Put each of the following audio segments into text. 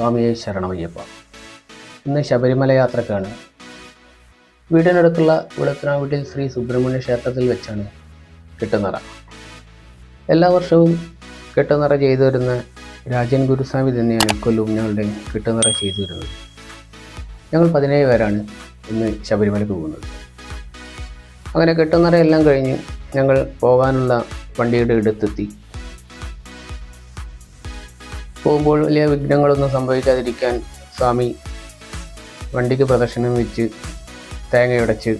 സ്വാമിയെ ശരണമയ്യപ്പ. ഇന്ന് ശബരിമല യാത്രക്കാണ്. വീടിനടുത്തുള്ള ഉളത്തനാവീട്ടിൽ ശ്രീ സുബ്രഹ്മണ്യ ക്ഷേത്രത്തിൽ വെച്ചാണ് കെട്ടുനിറ. എല്ലാ വർഷവും കെട്ടുനിറ ചെയ്തു വരുന്ന രാജൻ ഗുരുസ്വാമി തന്നെയാണ് ഇക്കൊല്ലവും ഞങ്ങളുടെ കെട്ടുനിറ ചെയ്തു വരുന്നത്. ഞങ്ങൾ പതിനേഴ് പേരാണ് ഇന്ന് ശബരിമലക്ക് പോകുന്നത്. അങ്ങനെ കെട്ടുനിറയെല്ലാം കഴിഞ്ഞ് ഞങ്ങൾ പോകാനുള്ള വണ്ടിയുടെ അടുത്തെത്തി. പോകുമ്പോൾ വലിയ വിഘ്നങ്ങളൊന്നും സംഭവിക്കാതിരിക്കാൻ സ്വാമി വണ്ടിക്ക് പ്രദർശനം വെച്ച് തേങ്ങയുടച്ച്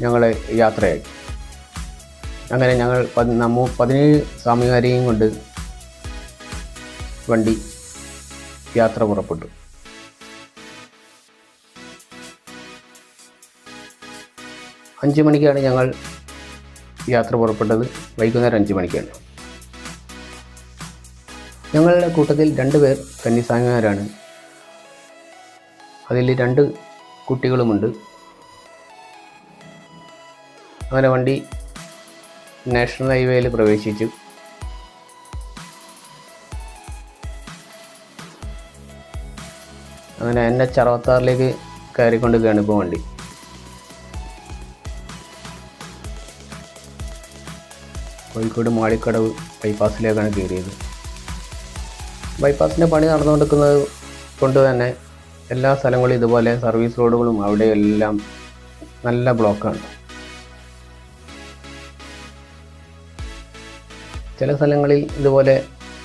ഞങ്ങളെ യാത്രയായി. അങ്ങനെ ഞങ്ങൾ നമ്മ പതിനേഴ് സ്വാമിമാരെയും കൊണ്ട് വണ്ടി യാത്ര പുറപ്പെട്ടു. അഞ്ച് മണിക്കാണ് ഞങ്ങൾ യാത്ര പുറപ്പെട്ടത്. വൈകുന്നേരം അഞ്ച് മണിക്കാണ്. ഞങ്ങളുടെ കൂട്ടത്തിൽ രണ്ട് പേർ കന്യാസ്വാമിമാരാണ് അതിൽ രണ്ട് കുട്ടികളുമുണ്ട്. അങ്ങനെ വണ്ടി നാഷണൽ ഹൈവേയിൽ പ്രവേശിച്ചു. അങ്ങനെ എൻ എച്ച് അറുപത്താറിലേക്ക് കയറിക്കൊണ്ടിരിക്കുകയാണ് ഇപ്പോൾ വണ്ടി. കോഴിക്കോട് മാളിക്കടവ് ബൈപ്പാസിലേക്കാണ് കയറിയത്. ബൈപ്പാസിന്റെ പണി നടന്നുകൊണ്ടിരിക്കുന്നത് കൊണ്ട് തന്നെ എല്ലാ സ്ഥലങ്ങളും ഇതുപോലെ സർവീസ് റോഡുകളും അവിടെയെല്ലാം നല്ല ബ്ലോക്കാണ് ചില സ്ഥലങ്ങളിൽ ഇതുപോലെ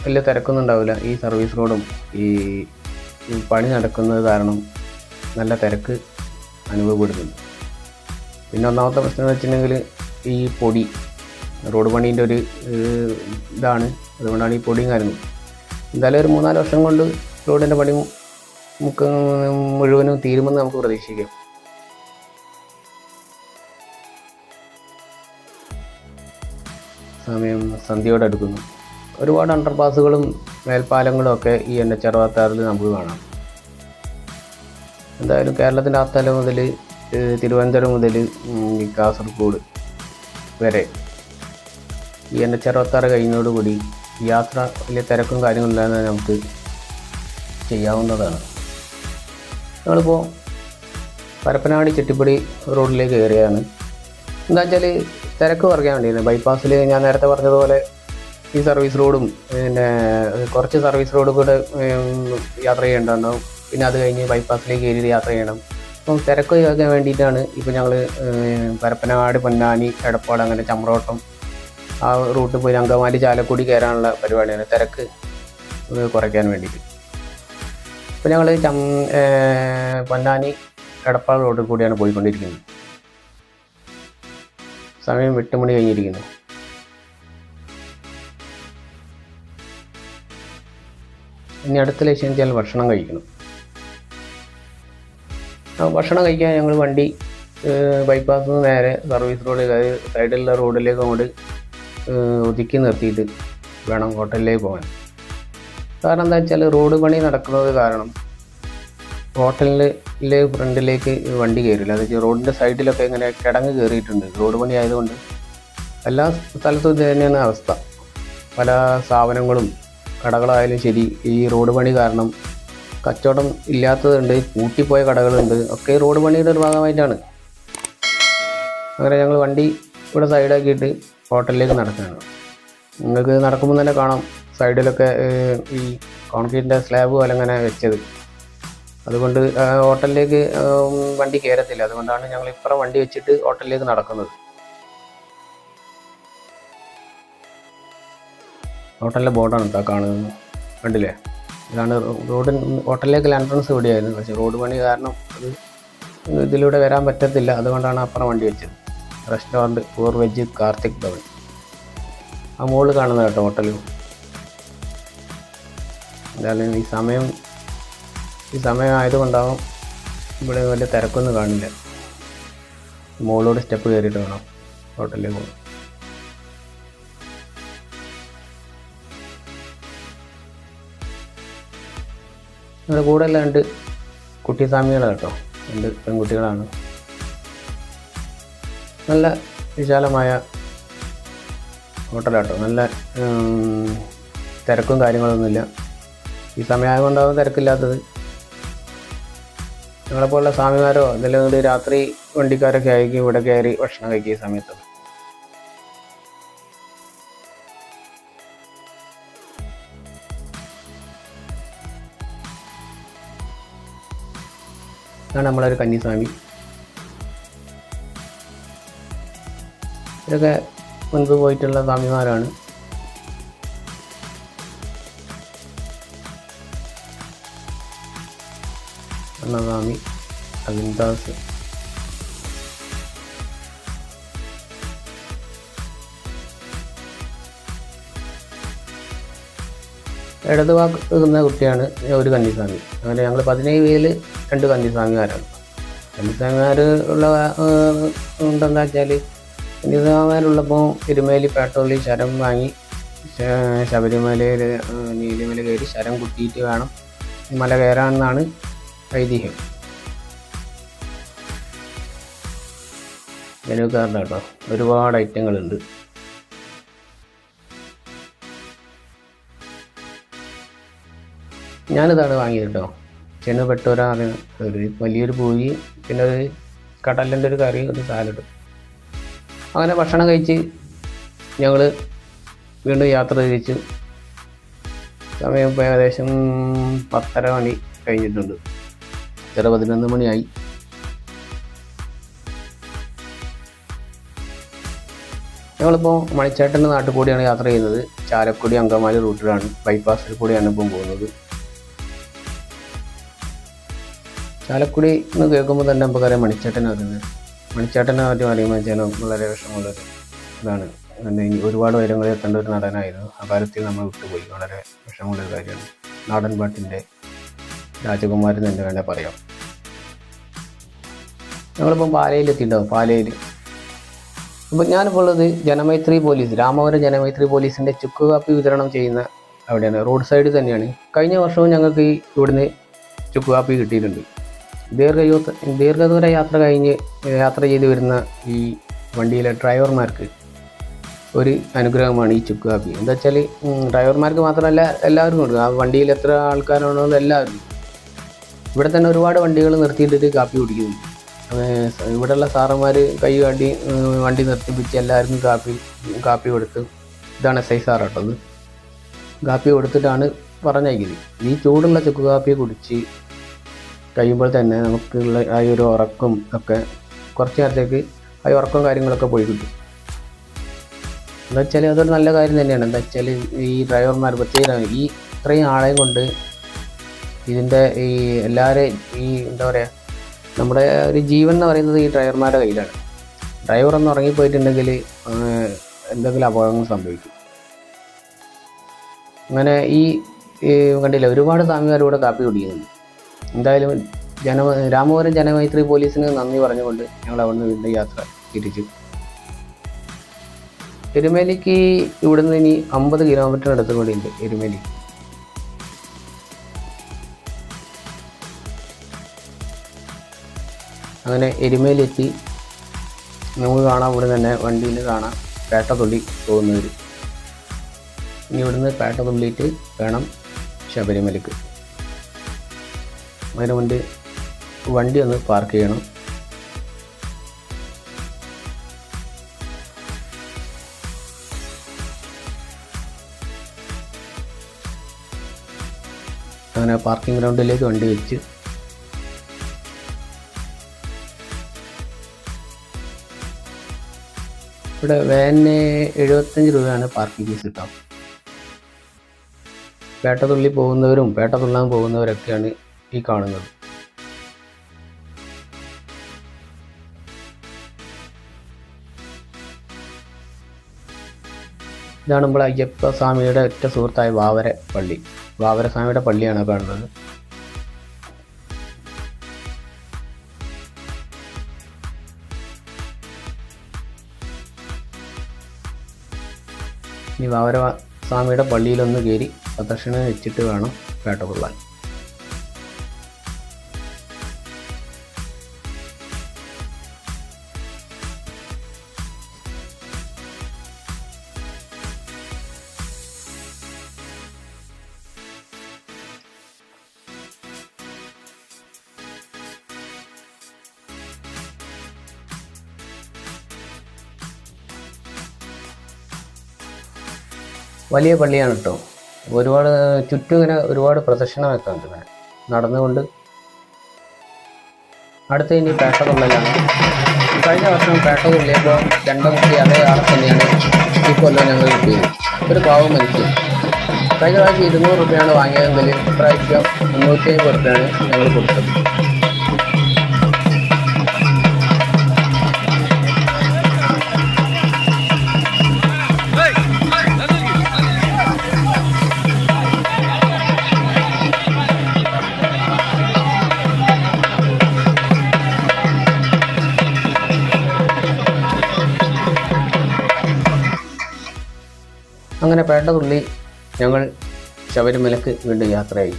വലിയ തിരക്കൊന്നും ഉണ്ടാവില്ല ഈ സർവീസ് റോഡും ഈ പണി നടക്കുന്നത് കാരണം നല്ല തിരക്ക് അനുഭവപ്പെടുന്നുണ്ട്. പിന്നെ ഒന്നാമത്തെ പ്രശ്നം എന്ന് വെച്ചിട്ടുണ്ടെങ്കിൽ ഈ പൊടി റോഡ് പണീന്റെ ഒരു ഇതാണ്. അതുകൊണ്ടാണ് ഈ പൊടിയും കാര്യങ്ങളും. എന്തായാലും ഒരു മൂന്നാൽ വർഷം കൊണ്ട് റോഡിന്റെ പണി മുക്ക മുഴുവനും തീരുമെന്ന് നമുക്ക് പ്രതീക്ഷിക്കാം. സമയം സന്ധ്യയോടെ അടുക്കുന്നു ഒരുപാട് അണ്ടർപാസുകളും മേൽപ്പാലങ്ങളും ഒക്കെ ഈ എൻ എച്ച് അറുപത്താറിൽ നമുക്ക് കാണാം. എന്തായാലും കേരളത്തിന്റെ ആ തല മുതൽ തിരുവനന്തപുരം മുതൽ കാസർഗോഡ് വരെ ഈ എൻ എച്ച് അറുപത്താറ് കഴിയുന്നതോടുകൂടി യാത്ര വലിയ തിരക്കും കാര്യങ്ങളില്ലാതെ നമുക്ക് ചെയ്യാവുന്നതാണ്. ഞങ്ങളിപ്പോൾ പരപ്പനാടി ചെട്ടിപ്പടി റോഡിലേക്ക് കയറിയാണ്. എന്താ വെച്ചാൽ തിരക്ക് കുറയ്ക്കാൻ വേണ്ടിയാണ്. ബൈപ്പാസിൽ ഞാൻ നേരത്തെ പറഞ്ഞതുപോലെ ഈ സർവീസ് റോഡും പിന്നെ കുറച്ച് സർവീസ് റോഡ് കൂടെ യാത്ര ചെയ്യേണ്ടതുണ്ടാവും. പിന്നെ അത് കഴിഞ്ഞ് ബൈപ്പാസിലേക്ക് കയറി യാത്ര ചെയ്യണം. അപ്പം തിരക്ക് ഒഴിവാക്കാൻ വേണ്ടിയിട്ടാണ് ഇപ്പോൾ ഞങ്ങൾ പരപ്പനാട് പൊന്നാനി എടപ്പാട് അങ്ങനെ ചമ്രോട്ടം ആ റൂട്ട് പോയി അങ്കമാലി ചാലക്കുടി കയറാനുള്ള പരിപാടിയാണ്. തിരക്ക് കുറയ്ക്കാൻ വേണ്ടിയിട്ട്. ഇപ്പോൾ ഞങ്ങൾ ചം പൊന്നാനി എടപ്പാൾ റോഡിൽ കൂടിയാണ് പോയിക്കൊണ്ടിരിക്കുന്നത്. സമയം എട്ട് മണി കഴിഞ്ഞിരിക്കുന്നു. ഇനി അടുത്ത ലക്ഷ്യം വെച്ചാൽ ഭക്ഷണം കഴിക്കണം. ഭക്ഷണം കഴിക്കാൻ ഞങ്ങൾ വണ്ടി ബൈപ്പാസിൽ നിന്ന് നേരെ സർവീസ് റോഡ് സൈഡിലുള്ള റോഡിലേക്ക് അങ്ങോട്ട് ഒതുക്കി നിർത്തിയിട്ട് വേണം ഹോട്ടലിലേക്ക് പോകാൻ. കാരണം എന്താ വെച്ചാൽ റോഡ് പണി നടക്കുന്നത് കാരണം ഹോട്ടലിലെ ഫ്രണ്ടിലേക്ക് വണ്ടി കയറില്ല. അത് റോഡിന്റെ സൈഡിലൊക്കെ ഇങ്ങനെ കിടങ്ങ് കയറിയിട്ടുണ്ട്. റോഡ് പണി ആയതുകൊണ്ട് എല്ലാ സ്ഥലത്തും ഇത് തന്നെയാണ് അവസ്ഥ. പല സ്ഥാപനങ്ങളും കടകളായാലും ശരി ഈ റോഡ് പണി കാരണം കച്ചവടം ഇല്ലാത്തതുണ്ട് കൂട്ടിപ്പോയ കടകളുണ്ട് ഒക്കെ റോഡ് പണിയുടെ ഒരു ഭാഗമായിട്ടാണ്. അങ്ങനെ ഞങ്ങൾ വണ്ടി ഇവിടെ സൈഡാക്കിയിട്ട് ഹോട്ടലിലേക്ക് നടക്കുകയാണ്. നിങ്ങൾക്ക് നടക്കുമ്പോൾ തന്നെ കാണാം. സൈഡിലൊക്കെ ഈ കോൺക്രീറ്റിന്റെ സ്ലാബ് പോലെ അങ്ങനെ വെച്ചത്. അതുകൊണ്ട് ഹോട്ടലിലേക്ക് വണ്ടി കയറത്തില്ല. അതുകൊണ്ടാണ് ഞങ്ങൾ ഇപ്പുറം വണ്ടി വെച്ചിട്ട് ഹോട്ടലിലേക്ക് നടക്കുന്നത്. ഹോട്ടലിലെ ബോർഡാണ് കേട്ടോ കാണുന്നത്. കണ്ടില്ലേ? ഇതാണ് റോഡ് ഹോട്ടലിലേക്ക് എൻട്രൻസ് ഇവിടെയായിരുന്നു. പക്ഷേ റോഡ് പണി കാരണം അത് ഇതിലൂടെ വരാൻ പറ്റത്തില്ല. അതുകൊണ്ടാണ് അപ്പുറം വണ്ടി വെച്ചത്. Restaurant pure veg Karthik Bhavan ആ മുകളിൽ കാണുന്ന കേട്ടോ ഹോട്ടൽ എന്തായാലും ഈ സമയം ഈ സമയം ആയതുകൊണ്ടാവും ഇവിടെ വലിയ തിരക്കൊന്നും കാണില്ല. മുകളിലൂടെ സ്റ്റെപ്പ് കയറിയിട്ട് വേണം ഹോട്ടലിൽ പോകും നമ്മുടെ കൂടെ എല്ലാം രണ്ട് കുട്ടിസ്വാമികളാണ് കേട്ടോ. രണ്ട് പെൺകുട്ടികളാണ്. നല്ല വിശാലമായ ഹോട്ടലാട്ടോ. നല്ല തിരക്കും കാര്യങ്ങളൊന്നുമില്ല. ഈ സമയമായത് കൊണ്ടാവും തിരക്കില്ലാത്തത്. ഞങ്ങളെപ്പോലുള്ള സ്വാമിമാരോ അല്ലെങ്കിൽ രാത്രി വണ്ടിക്കാരൊക്കെ ആയിരിക്കും ഇവിടെ കയറി ഭക്ഷണം കഴിക്കുക ഈ സമയത്ത്. ഇതാണ് നമ്മളൊരു കന്നിസ്വാമി. ഇതൊക്കെ മുൻപ് പോയിട്ടുള്ള സ്വാമിമാരാണ്. അന്നസ്വാമി അവിന്ദാസ് ഇടത് വാക്ക് നിൽക്കുന്ന കുട്ടിയാണ് ഒരു കന്നിസ്വാമി. അങ്ങനെ ഞങ്ങൾ പതിനേഴ് പേരിൽ രണ്ട് കന്നിസ്വാമിമാരാണ്. കന്നിസ്വാമിമാർ ഉള്ള ഉണ്ടെന്ന് വെച്ചാൽ കന്നിസ്വാമിമാരുള്ളപ്പോൾ തിരുമേലി പേട്ടോളി ശരം വാങ്ങി ശബരിമലയിൽ നീലിമല കയറി ശരം കുത്തിയിട്ട് വേണം മല കയറാമെന്നാണ് ഐതിഹ്യം. മെനുക്കാരുടെ കേട്ടോ ഒരുപാട് ഐറ്റങ്ങളുണ്ട്. ഞാനിതാണ് വാങ്ങിയത് കേട്ടോ ചെന്ന് ഒരു വലിയൊരു പൂരി പിന്നെ ഒരു കടലിന്റെ ഒരു കറി ഒരു സാലഡ്. അങ്ങനെ ഭക്ഷണം കഴിച്ച് ഞങ്ങൾ വീണ്ടും യാത്ര തിരിച്ചു സമയം ഏകദേശം പത്തര മണി കഴിഞ്ഞിട്ടുണ്ട്. പത്തര പതിനൊന്ന് മണിയായി. ഞങ്ങളിപ്പോൾ മണിച്ചേട്ടന്റെ നാട്ടിൽ കൂടിയാണ് യാത്ര ചെയ്യുന്നത്. ചാലക്കുടി അങ്കമാലി റൂട്ടിലാണ്. ബൈപ്പാസിൽ കൂടിയാണ് ഇപ്പം പോകുന്നത്. ചാലക്കുടി എന്ന് കേൾക്കുമ്പോൾ തന്നെ നമുക്കറിയാം മണിച്ചേട്ടൻ അറിയുന്നത് മണിച്ചേട്ടനെ പറ്റി പറയുമ്പോൾ വെച്ചാൽ വളരെ വിഷമമുള്ള ഇതാണ്. ഒരുപാട് ഉയരങ്ങളിൽ എത്തേണ്ട ഒരു നടനായിരുന്നു. അകാലത്തിൽ നമ്മൾ വിട്ടുപോയി. വളരെ വിഷമമുള്ള ഒരു കാര്യമാണ്. നാടൻ പാട്ടിന്റെ രാജകുമാരൻ തന്നെ വേണേൽ പറയാം. ഞങ്ങളിപ്പം പാലയിലെത്തിയിട്ടുണ്ടാവും പാലയിൽ. അപ്പം ഞാനിപ്പോൾ ഉള്ളത് ജനമൈത്രി പോലീസ് രാമപുരം ജനമൈത്രി പോലീസിന്റെ ചുക്ക് കാപ്പി വിതരണം ചെയ്യുന്ന അവിടെയാണ്. റോഡ് സൈഡ് തന്നെയാണ്. കഴിഞ്ഞ വർഷവും ഞങ്ങൾക്ക് ഇവിടുന്ന് ചുക്ക് കാപ്പി കിട്ടിയിട്ടുണ്ട്. ദീർഘയൂത്ത ദീർഘദൂര യാത്ര കഴിഞ്ഞ് യാത്ര ചെയ്ത് വരുന്ന ഈ വണ്ടിയിലെ ഡ്രൈവർമാർക്ക് ഒരു അനുഗ്രഹമാണ് ഈ ചുക്ക് കാപ്പി. എന്താ വെച്ചാൽ ഡ്രൈവർമാർക്ക് മാത്രമല്ല എല്ലാവർക്കും കൊടുക്കും ആ വണ്ടിയിൽ എത്ര ആൾക്കാരാണോ എല്ലാവരും ഇവിടെ തന്നെ ഒരുപാട് വണ്ടികൾ നിർത്തിയിട്ടിട്ട് കാപ്പി കുടിക്കുന്നു. ഇവിടെയുള്ള സാറന്മാർ കൈ കാട്ടി വണ്ടി നിർത്തിപ്പിച്ച് എല്ലാവർക്കും കാപ്പി കാപ്പി കൊടുത്ത് ഇതാണ് എസ് ഐ കേട്ടോ കാപ്പി കൊടുത്തിട്ടാണ് പറഞ്ഞയക്കുന്നത്. ഈ ചൂടുള്ള ചുക്ക് കാപ്പി കുടിച്ച് കഴിയുമ്പോൾ തന്നെ നമുക്കുള്ള ആ ഒരു ഉറക്കം ഒക്കെ കുറച്ച് നേരത്തേക്ക് ആ ഉറക്കവും കാര്യങ്ങളൊക്കെ പോയി കിട്ടും. എന്താ വെച്ചാൽ അതൊരു നല്ല കാര്യം തന്നെയാണ്. എന്താ വെച്ചാൽ ഈ ഡ്രൈവർമാർ പ്രത്യേകം ഈ ഇത്രയും ആളെയും കൊണ്ട് ഇതിന്റെ ഈ എല്ലാവരെയും ഈ എന്താ പറയുക നമ്മുടെ ഒരു ജീവൻ എന്ന് പറയുന്നത് ഈ ഡ്രൈവർമാരുടെ കയ്യിലാണ്. ഡ്രൈവർ ഒന്ന് ഉറങ്ങിപ്പോയിട്ടുണ്ടെങ്കിൽ എന്തെങ്കിലും അപകടങ്ങൾ സംഭവിക്കും. അങ്ങനെ ഈ കണ്ടില്ല ഒരുപാട് സ്വാമിമാർ ഇവിടെ കാപ്പി കുടിക്കുന്നുണ്ട്. എന്തായാലും ജന രാമപുരം ജനമൈത്രി പോലീസിന് നന്ദി പറഞ്ഞുകൊണ്ട് ഞങ്ങൾ അവിടുന്ന് വീണ്ടും യാത്ര തിരിച്ചു. എരുമേലിക്ക് ഇവിടുന്ന് ഇനി അമ്പത് കിലോമീറ്റർ അടുത്ത് കൂടി ഉണ്ട് എരുമേലി. അങ്ങനെ എരുമേലെത്തി നമുക്ക് കാണാം ഇവിടെ തന്നെ വണ്ടിയിൽ കാണാം. പേട്ടതുള്ളി പോകുന്നവർ ഇനി ഇവിടുന്ന് പേട്ടതുള്ളിയിട്ട് വേണം ശബരിമലക്ക്. അതിന് മുൻപ് വണ്ടി ഒന്ന് പാർക്ക് ചെയ്യണം. അങ്ങനെ പാർക്കിംഗ് ഗ്രൗണ്ടിലേക്ക് വണ്ടി വെച്ച്. ഇവിടെ വാനിന് എഴുപത്തഞ്ച് രൂപയാണ് പാർക്കിംഗ് ഫീസ് കിട്ടാം. പേട്ടതുള്ളി പോകുന്നവരും പേട്ട തുള്ളാൻ പോകുന്നവരൊക്കെയാണ് ഈ കാണുന്നത്. ഇതാണ് നമ്മൾ അയ്യപ്പ സ്വാമിയുടെ ഒറ്റ സുഹൃത്തായ വാവര പള്ളി. വാവര സ്വാമിയുടെ പള്ളിയാണ് കാണുന്നത്. ഇനി വാവര സ്വാമിയുടെ പള്ളിയിലൊന്ന് കയറി പ്രദക്ഷിണം വെച്ചിട്ട് വേണം പേട്ട കൊള്ളാൻ. വലിയ പള്ളിയാണ് കേട്ടോ. ഒരുപാട് ചുറ്റും ഇങ്ങനെ ഒരുപാട് പ്രദക്ഷിണമൊക്കെ ഉണ്ട് നടന്നുകൊണ്ട് അടുത്ത ഇനി പേട്ട കൊള്ളലാണ് കഴിഞ്ഞ വർഷം പേട്ട കൊള്ളിയപ്പോൾ രണ്ടുമുട്ടി അതേ ആളെ തന്നെയാണ് ഈ കൊല്ലം ഞങ്ങൾ കിട്ടിയത്. ഒരു പാവം മനുഷ്യൻ. കഴിഞ്ഞ പ്രാവശ്യം ഇരുന്നൂറ് രൂപയാണ് വാങ്ങിയതെങ്കിൽ ഇപ്രാവശ്യം മുന്നൂറ്റി അമ്പത് രൂപയാണ് ഞങ്ങൾ കൊടുത്തത്. അങ്ങനെ പേട്ട തുള്ളി ഞങ്ങൾ ശബരിമലക്ക് വീണ്ടും യാത്രയായി.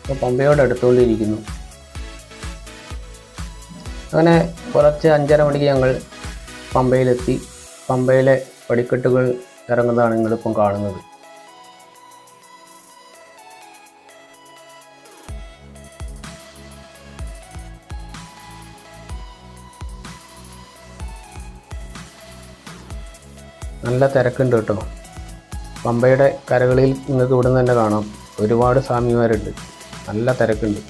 ഇപ്പോൾ പമ്പയോട് അടുത്തുകൊണ്ടിരിക്കുന്നു. അങ്ങനെ കുറച്ച് അഞ്ചര മണിക്ക് ഞങ്ങൾ പമ്പയിലെത്തി. പമ്പയിലെ പടിക്കെട്ടുകൾ ഇറങ്ങുന്നതാണ് നിങ്ങളിപ്പം കാണുന്നത്. നല്ല തിരക്കുണ്ട് കേട്ടോ. പമ്പയുടെ കരകളിൽ നിങ്ങൾക്ക് ഇവിടെ തന്നെ കാണാം. ഒരുപാട് സ്വാമിമാരുണ്ട്. നല്ല തിരക്കുണ്ട്.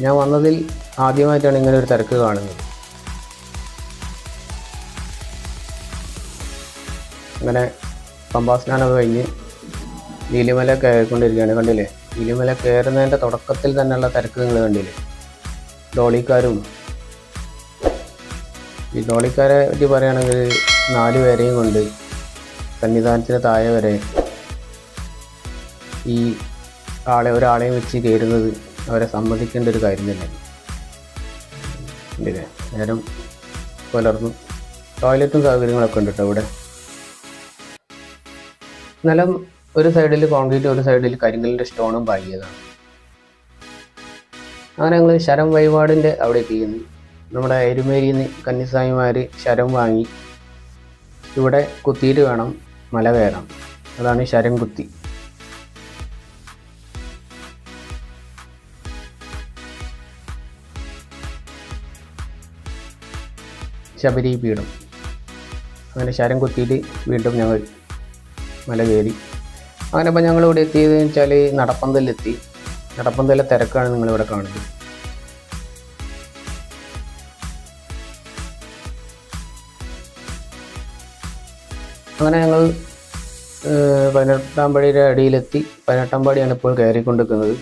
ഞാൻ വന്നതിൽ ആദ്യമായിട്ടാണ് ഇങ്ങനെ ഒരു തിരക്ക് കാണുന്നത്. അങ്ങനെ പമ്പാ സ്നാനമൊക്കെ കഴിഞ്ഞ് നീലിമല കയറിക്കൊണ്ടിരിക്കുകയാണ്. കണ്ടില്ലേ? നീലിമല കയറുന്നതിന്റെ തുടക്കത്തിൽ തന്നെയുള്ള തിരക്ക് നിങ്ങൾ കണ്ടില്ലേ? ഡോളിക്കാരും. ഈ ഡോളിക്കാരെ പറ്റി പറയുകയാണെങ്കിൽ നാല് പേരെയും കൊണ്ട് സന്നിധാനത്തിന് താഴെ വരെ ഈ ആളെ ഒരാളെയും വെച്ച് കയറുന്നത് അവരെ സമ്മതിക്കേണ്ട ഒരു കാര്യം തന്നെയാണ്. പിന്നെ നേരം പുലർന്നു. ടോയ്ലറ്റും സൗകര്യങ്ങളൊക്കെ ഉണ്ട് കേട്ടോ ഇവിടെ. നിലം ഒരു സൈഡിൽ കോൺക്രീറ്റ് ഒരു സൈഡിൽ കരിങ്കലിന്റെ സ്റ്റോണും പാകിയതാണ്. അങ്ങനെ ഞങ്ങൾ ശരം വഴിപാടിന്റെ അവിടെ എത്തിയിരുന്നു നമ്മുടെ എരുമേരിയിൽ നിന്ന് കന്നിസ്വാമിമാർ ശരം വാങ്ങി. ഇവിടെ കുത്തിയിട്ട് വേണം മല വേണം അതാണ് ശരം കുത്തി. ശബരി പീഠം. അങ്ങനെ ശരം കുത്തിയിട്ട് വീണ്ടും ഞങ്ങൾ മല കയറി. അങ്ങനെ ഇപ്പോൾ ഞങ്ങൾ ഇവിടെ എത്തിയത് വെച്ചാൽ നടപ്പന്തലിലെത്തി. നടപ്പന്തലിലെ തിരക്കാണ് നിങ്ങളിവിടെ കാണുന്നത്. അങ്ങനെ ഞങ്ങൾ പതിനെട്ടാം പടിയുടെ അടിയിലെത്തി. പതിനെട്ടാം പടിയാണ് ഇപ്പോൾ കയറിക്കൊണ്ടിരിക്കുന്നത്.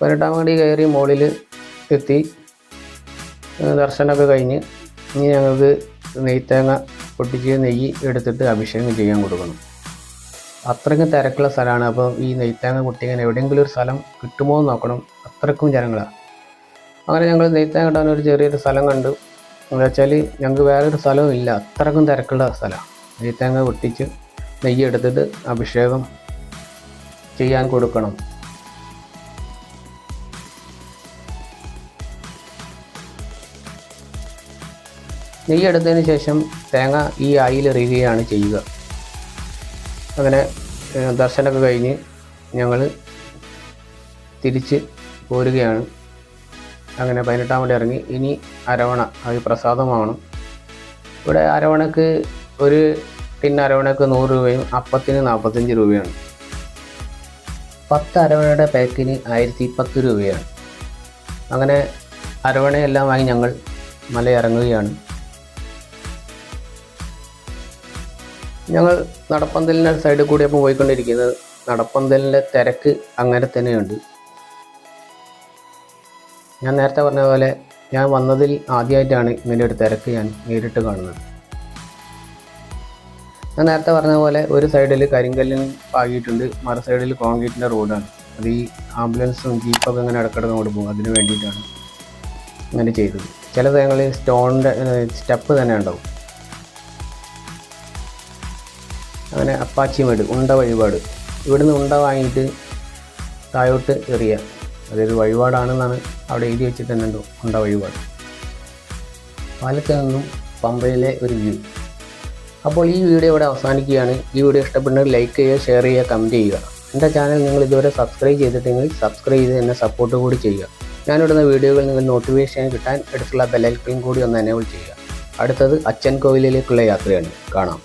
പതിനെട്ടാം പടി കയറി മുകളിൽ എത്തി. ദർശനമൊക്കെ കഴിഞ്ഞ് ഇനി ഞങ്ങൾക്ക് നെയ്ത്തേങ്ങ പൊട്ടിച്ച് നെയ്യ് എടുത്തിട്ട് അഭിഷേകം ചെയ്യാൻ കൊടുക്കണം. അത്രയ്ക്കും തിരക്കുള്ള സ്ഥലമാണ്. അപ്പം ഈ നെയ്ത്തേങ്ങ കുട്ടിങ്ങനെ എവിടെയെങ്കിലും ഒരു സ്ഥലം കിട്ടുമോ എന്ന് നോക്കണം. അത്രയ്ക്കും ജനങ്ങളാണ് അങ്ങനെ ഞങ്ങൾ നെയ്ത്തേങ്ങ ഇടാൻ ഒരു ചെറിയൊരു സ്ഥലം കണ്ടു. എന്താ വെച്ചാൽ ഞങ്ങൾക്ക് വേറൊരു സ്ഥലവും ഇല്ല. അത്രയ്ക്കും തിരക്കുള്ള സ്ഥലമാണ് നെയ്ത്തേങ്ങ പൊട്ടിച്ച് നെയ്യ് എടുത്തിട്ട് അഭിഷേകം ചെയ്യാൻ കൊടുക്കണം. നെയ്യ് എടുത്തതിന് ശേഷം തേങ്ങ ഈ ആയിലെറിയുകയാണ് ചെയ്യുക. അങ്ങനെ ദർശനമൊക്കെ കഴിഞ്ഞ് ഞങ്ങൾ തിരിച്ച് പോരുകയാണ്. അങ്ങനെ പതിനെട്ടാം മണി ഇറങ്ങി. ഇനി അരവണ അത് പ്രസാദമാവണം ഇവിടെ അരവണക്ക് ഒരു ടിൻ അരവണയ്ക്ക് നൂറ് രൂപയും അപ്പത്തിന് നാൽപ്പത്തഞ്ച് രൂപയാണ്. പത്ത് അരവണയുടെ പാക്കിന് ആയിരത്തി പത്ത് രൂപയാണ്. അങ്ങനെ അരവണയെല്ലാം വാങ്ങി ഞങ്ങൾ മല ഇറങ്ങുകയാണ് ഞങ്ങൾ നടപ്പന്തലിന്റെ സൈഡിൽ കൂടി അപ്പോൾ പോയിക്കൊണ്ടിരിക്കുന്നത് നടപ്പന്തലിന്റെ തിരക്ക് അങ്ങനെ തന്നെയുണ്ട്. ഞാൻ നേരത്തെ പറഞ്ഞ പോലെ ഞാൻ വന്നതിൽ ആദ്യമായിട്ടാണ് ഇങ്ങനെ ഒരു തിരക്ക് ഞാൻ നേരിട്ട് കാണുന്നത്. ഞാൻ നേരത്തെ പറഞ്ഞ പോലെ ഒരു സൈഡിൽ കരിങ്കല്ലിന് പാകിയിട്ടുണ്ട് മറു സൈഡിൽ കോൺക്രീറ്റിന്റെ റോഡാണ്. അത് ഈ ആംബുലൻസും ജീപ്പൊക്കെ ഇങ്ങനെ ഇടക്കിടക്ക് അങ്ങോട്ട് പോകും. അതിന് വേണ്ടിയിട്ടാണ് അങ്ങനെ ചെയ്തത്. ചില സ്ഥലങ്ങളിൽ സ്റ്റോണിന്റെ സ്റ്റെപ്പ് തന്നെ ഉണ്ടാവും. അങ്ങനെ അപ്പാച്ചി മേട് ഉണ്ട വഴിപാട്. ഇവിടുന്ന് ഉണ്ട വാങ്ങിയിട്ട് താഴോട്ട് എറിയുക അതൊരു വഴിപാടാണെന്നാണ് അവിടെ എഴുതി വെച്ചിട്ട് തന്നെ ഉണ്ട്? വഴിപാട്. പാലത്തിൽ നിന്നും പമ്പയിലെ ഒരു വ്യൂ. അപ്പോൾ ഈ വീഡിയോ ഇവിടെ അവസാനിക്കുകയാണ്. ഈ വീഡിയോ ഇഷ്ടപ്പെട്ടെങ്കിൽ ലൈക്ക് ചെയ്യുക ഷെയർ ചെയ്യുക കമന്റ് ചെയ്യുക. എന്റെ ചാനൽ നിങ്ങൾ ഇതുവരെ സബ്സ്ക്രൈബ് ചെയ്തിട്ടെങ്കിൽ സബ്സ്ക്രൈബ് ചെയ്ത് എന്നെ സപ്പോർട്ട് കൂടി ചെയ്യുക. ഞാനിടുന്ന വീഡിയോകൾ നിങ്ങൾ നോട്ടിഫിക്കേഷൻ കിട്ടാൻ അടുത്തുള്ള ബെല്ലൈക്കൺ കൂടി ഒന്ന് എനേബിൾ ചെയ്യുക. അടുത്തത് അച്ഛൻ കോവിലിലേക്കുള്ള യാത്രയാണ്. കാണാം.